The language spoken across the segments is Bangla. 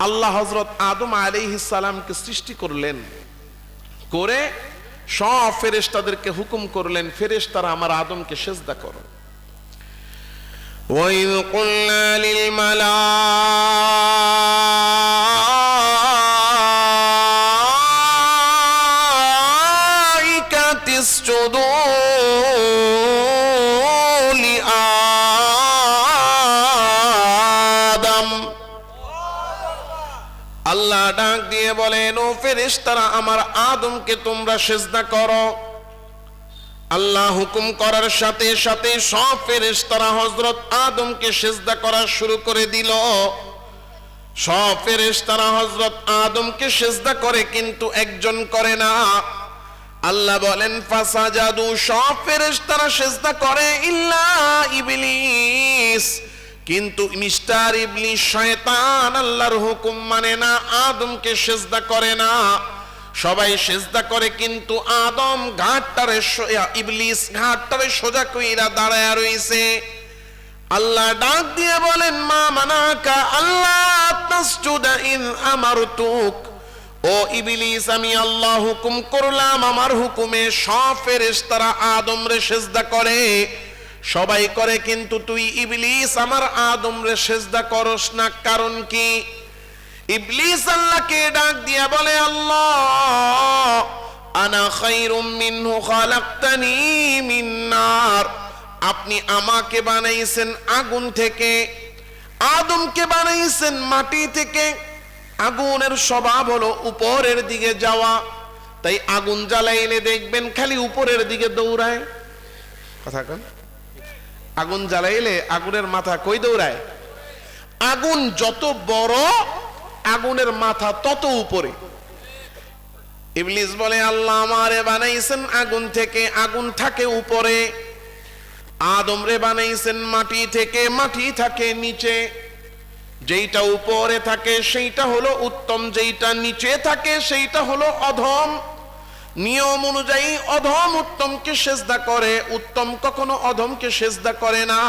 আল্লাহ হজরত আদম সালামকে সৃষ্টি করলেন করে সব ফেরেশতাদেরকে হুকুম করলেন ফেরেশতারা আমার আদমকে সেজদা করো وإذ قلنا للملائكة ডাক দিয়ে বলেন ও ফেরেশতারা, আমার আদমকে তোমরা সেজদা করো। আল্লাহ হুকুম করার সাথে সাথে সব ফেরেশতারা হজরত আদমকে সেজদা করা শুরু করে দিল। সব আদমকে সেজদা করে, কিন্তু একজন করে না। আল্লাহ বলেন, ফাসাজাদু সব ফেরেশতারা সেজদা করে, ইল্লা ইবলিস কিন্তু মিস্টার ইবলিস শয়তান আল্লাহর হুকুম মানে না, আদমকে সেজদা করে না। সবাই সেজদা করে কিন্তু আদম ঘাটটারে ইবলিস ঘাটটারে সোজা কইরা দাঁড়ায় রইছে। আল্লাহ ডাক দিয়ে বলেন, মা মানাকা আল্লাহ, তাসজুদা ইন আমারতুক। ও ইবলিস, আমি আল্লাহ হুকুম করলাম, আমার হুকুমে সব ফেরেশতারা আদম রে সেজদা করে। সবাই করে, কিন্তু তুই ইবলিস, আমার আদম রে সেজদা করস না। কারণ কি? ইবলিস আল্লাহকে ডাক দিয়া বলে, আল্লাহ, আনা খাইরুম মিনহু খালাকতানি মিন নার। আপনি আমাকে বানাইছেন আগুন থেকে, আদমকে বানাইছেন মাটি থেকে। আগুনের স্বভাব হলো উপরের দিকে যাওয়া। তাই আগুন জ্বালাইলে দেখবেন খালি উপরের দিকে দৌড়ায়। কথা কন। আগুন জ্বালাইলে আগুনের মাথা কই দৌড়ায়? আগুন যত বড়, আগুনের মাথা তত উপরে। ইবলিস বলে, আল্লাহ আমারে বানাইছেন আগুন থেকে, আগুন থাকে উপরে। আদম রে বানাইছেন মাটি থেকে, মাটি থাকে নিচে। যেইটা উপরে থাকে, সেইটা হলো উত্তম। যেইটা নিচে থাকে, সেইটা হলো অধম। নিয়ম অনুযায়ী অধম উত্তমকে সেজদা করে, উত্তম কখনো অধমকে সেজদা করে না।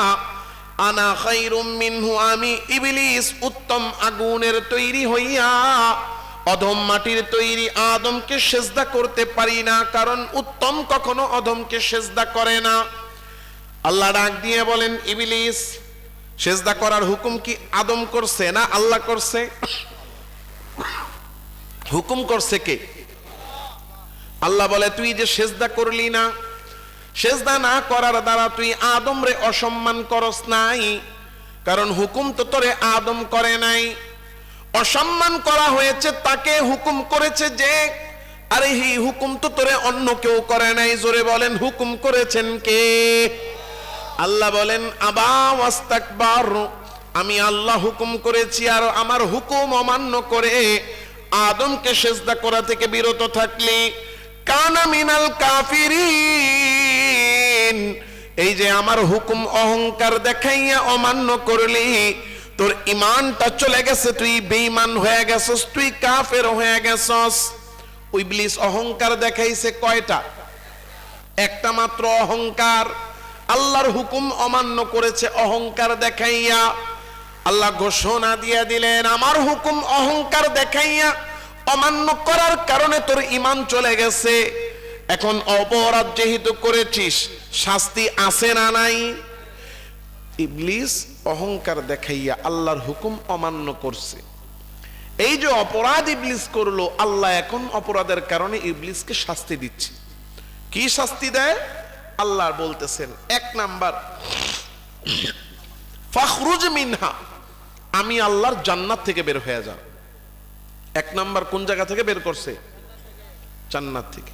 আনা খাইরুম মিনহু, আমি ইবলিস উত্তম আগুনের তৈরি হইয়া, অধম মাটির তৈরি আদমকে সেজদা করতে পারি না, কারণ উত্তম কখনো অধমকে সেজদা করে না। আল্লাহ ডাক দিয়ে বলেন, ইবলিস, সেজদা করার হুকুম কি আদম করছে না আল্লাহ করছে? হুকুম করছে কে? আল্লাহ বলে, তুই যে সেজদা করলি না, সেজদা না করার দ্বারা তুই আদম রে অসম্মান করস নাই। কারণ হুকুম তো তোরে আদম করে নাই। অসম্মান করা হয়েছে, তাকে হুকুম করেছে যে, আরে হি, হুকুম তো তোরে অন্য কেউ করে নাই। জোরে বলেন, হুকুম করেছেন কে? আল্লাহ বলেন, আবা ওয়াস্তাকবার, আমি আল্লাহ হুকুম করেছি আর আমার হুকুম অমান্য করে আদমকে সেজদা করা থেকে বিরত থাকলি। কানা মিনাল কাফিরিন। এই যে আমার হুকুম অহংকার দেখাইয়া অমান্য করলি, তোর ইমানটা চলে গেছে, তুই বেঈমান হয়ে গেছস, তুই কাফের হয়ে গেছস। ইবলিস অহংকার দেখাইছে কয়টা? একটা মাত্র অহংকার। আল্লাহর হুকুম অমান্য করেছে অহংকার দেখাইয়া। আল্লাহ ঘোষণা দিয়ে দিলেন, আমার হুকুম অহংকার দেখাইয়া অমান্য করার কারণে তোর ইমান চলে গেছে। এখন অপরাধ যেহেতু করেছিস, শাস্তি আছে না নাই? ইবলিস অহংকার দেখাইয়া আল্লাহর হুকুম অমান্য করছে। এই যে অপরাধ ইবলিস করল, আল্লাহ এখন অপরাধের কারণে ইবলিসকে শাস্তি দিচ্ছে। কি শাস্তি দেয়? আল্লাহ বলতেছেন, এক নাম্বার, ফখরুজ মিনহা, আমি আল্লাহর জান্নাত থেকে বের হয়ে যাও। এক নাম্বার কোন জায়গা থেকে বের করছে? চান্নার থেকে।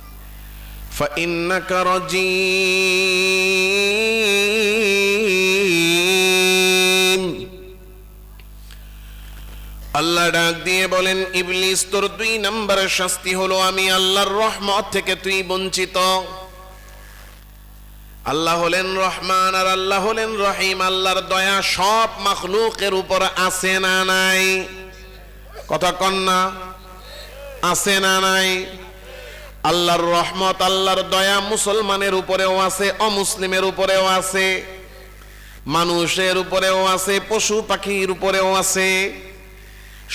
আল্লাহ ডাক দিয়ে বলেন, ইবলিস, তোর দুই নাম্বার শাস্তি হলো আমি আল্লাহর রহমত থেকে তুই বঞ্চিত। আল্লাহ হলেন রহমান আর আল্লাহ হলেন রহিম। আল্লাহর দয়া সব মখলুকের উপর আছে না নাই? কথা কন্যা আছে না নাই? আল্লাহর রহমত, আল্লাহর দয়া মুসলমানের উপরেও আছে, অমুসলিমের উপরেও আছে, মানুষের উপরেও আছে, পশু পাখির উপরেও আছে।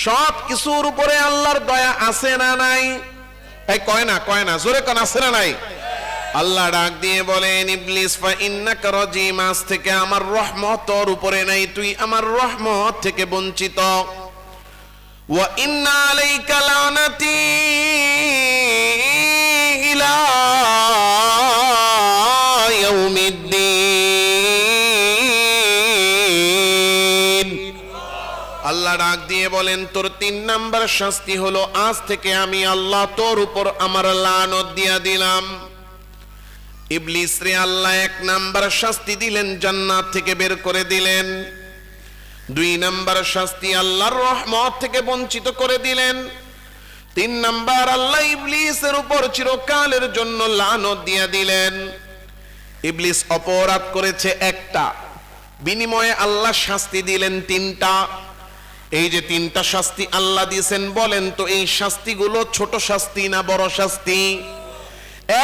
সব কিছুর উপরে আল্লাহর দয়া আছে না নাই? এই কয় না কয় না, জোরে কন, আছে না নাই? আল্লাহ ডাক দিয়ে বলেন, ইবলিস, ফা ইন্নাকা রাজিম আজ থেকে আমার রহমত তোর উপরে নাই, তুই আমার রহমত থেকে বঞ্চিত। আল্লাহ ডাক দিয়ে বলেন, তোর তিন নাম্বার শাস্তি হলো, আজ থেকে আমি আল্লাহ তোর উপর আমার লানত দিয়া দিলাম। ইবলিস রে আল্লাহ এক নাম্বার শাস্তি দিলেন, জান্নাত থেকে বের করে দিলেন। দুই নাম্বার শাস্তি আল্লাহর রহমত থেকে বঞ্চিত করে দিলেন। তিন নাম্বার, আল্লাহ ইবলিসের উপর চিরকালের জন্য লানত দিয়ে দিলেন। ইবলিস অপরাধ করেছে একটা, বিনিময়ে আল্লাহ শাস্তি দিলেন তিনটা। এই যে তিনটা শাস্তি আল্লাহ দিয়েছেন, বলেন তো এই শাস্তিগুলো ছোট শাস্তি না বড় শাস্তি?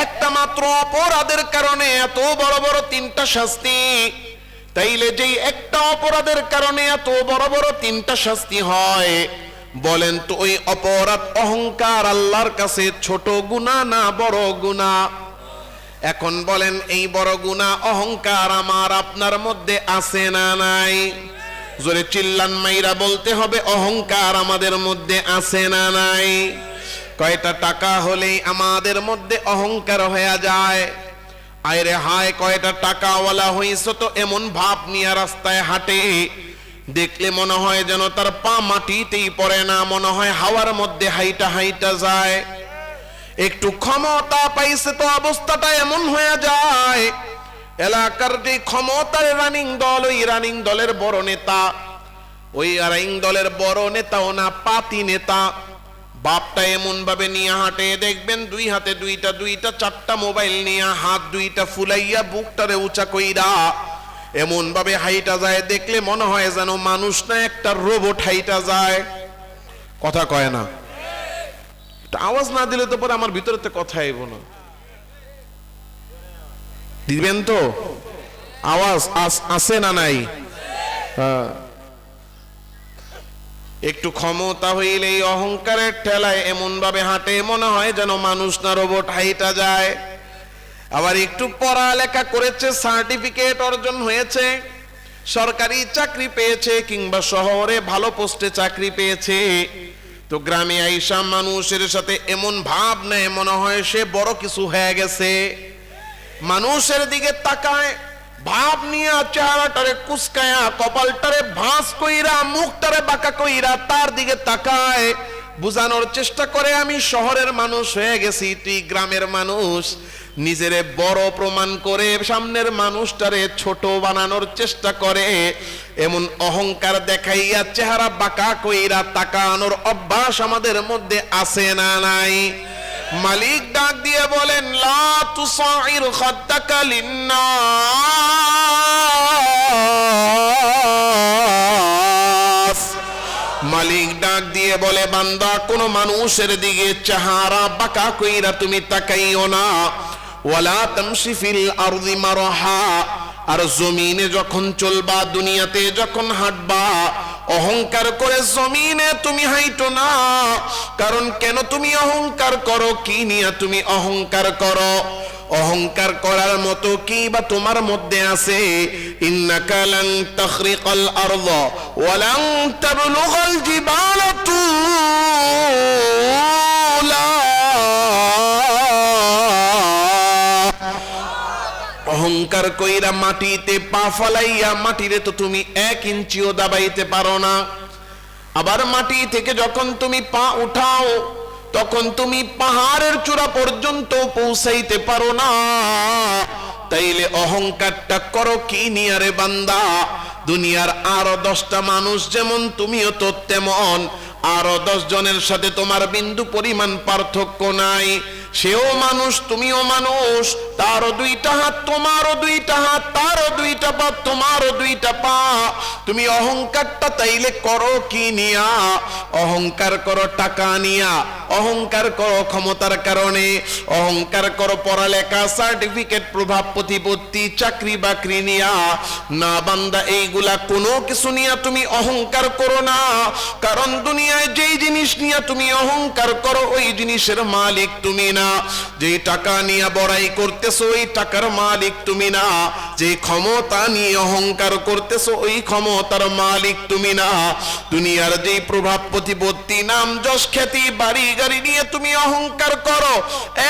একটা মাত্র অপরাধের কারণে এত বড় বড় তিনটা শাস্তি। তাইলে যেই একটা অপরাধের কারণে এত বড় বড় তিনটা শাস্তি হয়, বলেন তো ওই অপরাধ অহংকার আল্লাহর কাছে ছোট গুণা না বড় গুণা? এখন বলেন, এই বড় গুণা অহংকার আমার আপনার মধ্যে আছে না নাই? জোরে চিল্লান মাইরা বলতে হবে, অহংকার আমাদের মধ্যে আছে না নাই? কয়টা টাকা হলেই আমাদের মধ্যে অহংকার হয়ে যায়? আয়রে হায়, কয়টা টাকাওয়ালা হইছ তো এমন ভাব নিয়ে রাস্তায় হাঁটে। দেখলে মনে হয় যেন তার পা মাটিতেই পড়ে না, মনে হয় হাওয়ার মধ্যে হাইটা হাইটা যায়। একটু ক্ষমতা পাইছে তো অবস্থাটা এমন হয়ে যায়। এলাকার যে ক্ষমতার রানিং দল, ওই রানিং দলের বড় নেতা। ওই রানিং দলের বড় নেতাও না, পাতি নেতা। বাপটা এমন ভাবে নিয়ে হাঁটে, দেখবেন দুই হাতে দুইটা দুইটা, চারটা মোবাইল নিয়ে হাত দুইটা ফুলাইয়া বুকটারে উঁচা কইরা এমন ভাবে হাইটা যায়, দেখলে মনে হয় যেন মানুষ না একটা রোবট হাইটা যায়। কথা কয় না? আওয়াজ না দিলে তো পরে আমার ভিতরে তো কথা আইব না। দিবেন তো? আওয়াজ আছে না নাই? হ্যাঁ। একটু ক্ষমতা হইলে এই অহংকারের ঠেলায় এমন ভাবে হাঁটে, মনে হয় যেন মানুষ না রোবট হাইটা যায়। আবার একটু পড়ালেখা করেছে, সার্টিফিকেট অর্জন হয়েছে, সরকারি চাকরি পেয়েছে কিংবা শহরে ভালো পোস্টে চাকরি পেয়েছে। তো গ্রামে আইসা মানুষের সাথে এমন ভাব নেয় মনে হয় সে বড় কিছু হয়ে গেছে। মানুষের দিকে তাকায় নিয়ে চেহারাটারে কুসকায়া, কপালটারে ভাঁজ কইরা, মুখটারে বাঁকা কইরা তার দিকে তাকায়। বুঝানোর চেষ্টা করে আমি শহরের মানুষ হয়ে গেছি, তুই গ্রামের মানুষ। নিজেরে বড় প্রমাণ করে সামনের মানুষটারে ছোট বানানোর চেষ্টা করে। এমন অহংকার দেখাইয়া চেহারা বাঁকা কইরা তাকানোর অভ্যাস আমাদের মধ্যে আছে না নাই? মালিক ডাক দিয়ে বলেন, লা তুসাইর খাদ্দাকা লিন্নাস। মালিক ডাক দিয়ে বলে, বান্দা, কোন মানুষের দিকে চেহারা বাঁকা কইরা তুমি তাকাইও না। ওয়ালা তামশি ফিল আরদি মারহা। আর জমিনে যখন চলবা, দুনিয়াতে যখন হাঁটবা অহংকার করে জমিনে তুমি হাইটো না। কারণ কেন তুমি অহংকার করো? কি নিয়ে তুমি অহংকার করো? অহংকার করার মতো কি বা তোমার মধ্যে আছে? ইন্নাকা লান তাখরিকাল আরদ ওয়া লান অহংকার কইরা মাটিতে পা ফলাইয়া মাটিরে তো তুমি এক ইঞ্চিও দাবাইতে পারো না। আবার মাটি থেকে যখন তুমি পা উঠাও, তখন তুমি পাহাড়ের চূড়া পর্যন্ত পৌঁছাইতে পারো না। তাইলে অহংকারটা করো কি নিয়ে রে বান্দা? দুনিয়ার আরও দশটা মানুষ যেমন তুমিও তো তেমন। আরও দশ জনের সাথে তোমার বিন্দু পরিমাণ পার্থক্য নাই। সেও মানুষ, তুমিও মানুষ। তারও দুইটা হাত, তোমারও দুইটা হাত, তারও দুইটা পা, তোমারও দুইটা পা। তুমি অহংকারটা তাইলে করো কি নিয়া? অহংকার করো টাকা নিয়া। অহংকার করো ক্ষমতার কারণে। অহংকার করো পড়ালেখা, সার্টিফিকেট, প্রভাব, প্রতিপত্তি, চাকরি বাকরি নিয়া। না বান্দা, এইগুলা কোনো কিছু নিয়া তুমি অহংকার করো না। কারণ দুনিয়ায় যেই জিনিস নিয়া তুমি অহংকার করো, ওই জিনিসের মালিক তুমি না। যে টাকা নিয়া বড়াই করতেছো ওই টাকার মালিক তুমি না। যে ক্ষমতা নিয়ে অহংকার করতেছো, ওই ক্ষমতার মালিক তুমি না। দুনিয়ার যেই প্রভাব প্রতিপত্তি, নাম যশ খ্যাতি, বাড়ি গাড়ি নিয়ে তুমি অহংকার করো,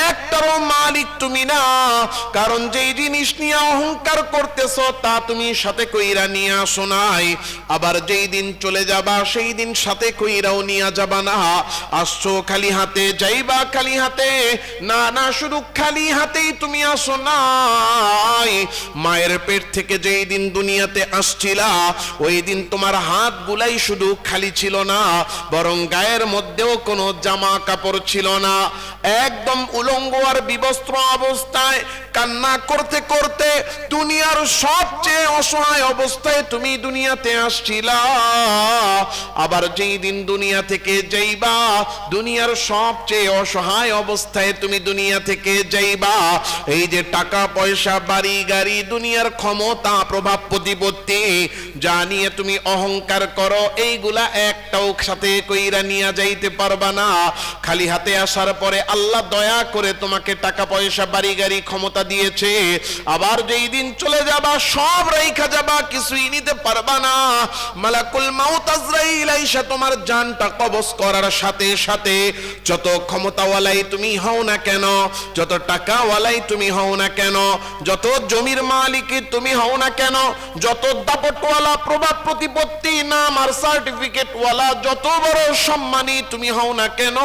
একটারও মালিক তুমি না। কারণ যেই জিনিস নিয়ে অহংকার করতেছো, তা তুমি সাথে কইরা নিয়ে আসো নাই। আবার যেই দিন চলে যাবা, সেই দিন সাথে কইরাও নিয়ে যাবা না। আসছো খালি হাতে, যাইবা খালি হাতে। না না, শুধু খালি হাতেই তুমি আসো নাই। মায়ের পেট থেকে যেই দিন দুনিয়াতে আসছিলা, ওই দিন তোমার হাত গুলাই শুধু খালি ছিল না, বরং গায়ের মধ্যেও কোনো জামা কাপড় ছিল না। একদম উলঙ্গ আর বিবস্ত্র অবস্থায় কান্না করতে করতে দুনিয়ার সবচেয়ে অসহায় অবস্থায় তুমি দুনিয়াতে আসছিলা। আবার যেই দিন দুনিয়া থেকে যাইবা, দুনিয়ার সবচেয়ে অসহায় অবস্থায় তুমি দুনিয়া থেকে যাইবা এই যে টাকা, পয়সা, বাড়ি, গাড়ি, দুনিয়ার ক্ষমতা, প্রভাব প্রতিপত্তি, যা নিয়ে তুমি অহংকার করো, এইগুলা একটাও সাথে কইরা নিয়ে যাইতে পারবা না। খালি হাতে আসার পরে আল্লাহ দয়া করে তোমাকে টাকা, পয়সা, বাড়ি, গাড়ি ক্ষমতা দিয়েছে। আবার যেই দিন চলে যাবা, সব রেখা যাবা, কিছুই নিতে পারবা না। মালাকুল মাউত আজরাইল আইসা তোমার জানটা কবজ করার সাথে সাথে, যত ক্ষমতাওয়ালাই তুমি হও না কেন, যত টাকাওয়ালাই তুমি হও না কেন? যত জমির মালিকই তুমি হও না কেন? যত দাপটওয়ালা, প্রভাব প্রতিপত্তি, নাম আর সার্টিফিকেট ওয়ালা যত বড় সম্মানী তুমি হও না কেন?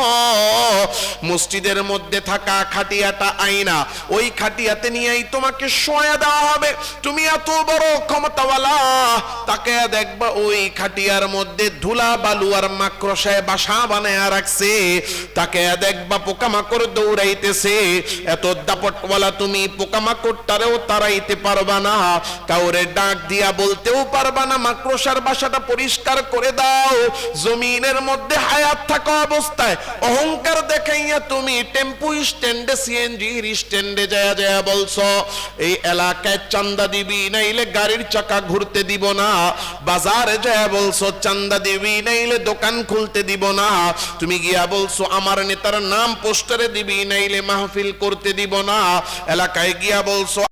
মসজিদের মধ্যে থাকা খাটিয়াটা আইনা ওই খাটিয়াতে নিয়েই তোমাকে শোয়া দেওয়া হবে। তুমি এত বড় ক্ষমতাওয়ালা, তাকে দেখবা ওই খাটিয়ার মধ্যে ধুলা, বালু আর মাকড়সায় বাসা বানায় রাখছে। তাকে দেখবা পোকামাকড় দৌড়াইতেছে। এত দাপটওয়ালা তুমি পোকামাকড়টারেও তাড়াইতে পারবা না। কাউরে ডাক দিয়া বলতেও পারবা না। মাকড়সার বাসাটা পরিষ্কার করে দাও। জমিনের মধ্যে হায়াত থাকা অবস্থায় অহংকার দেখাইয়া তুমি টেম্পু স্ট্যান্ডে সিএনজির স্ট্যান্ডে যায় যায় বলছো, এই এলাকায় চান্দা দিবি, নাইলে গাড়ির চাকা ঘুরতে দিব না। বাজারে যায় বলছো, চান্দা দিবি, নাইলে দোকান খুলতে দিব না। তুমি গিয়া বলছো, আমার নেতার নাম পোস্টারে দিবি, নাইলে মাহফিল করতে দিব না। এলাকায় গিয়া বলছো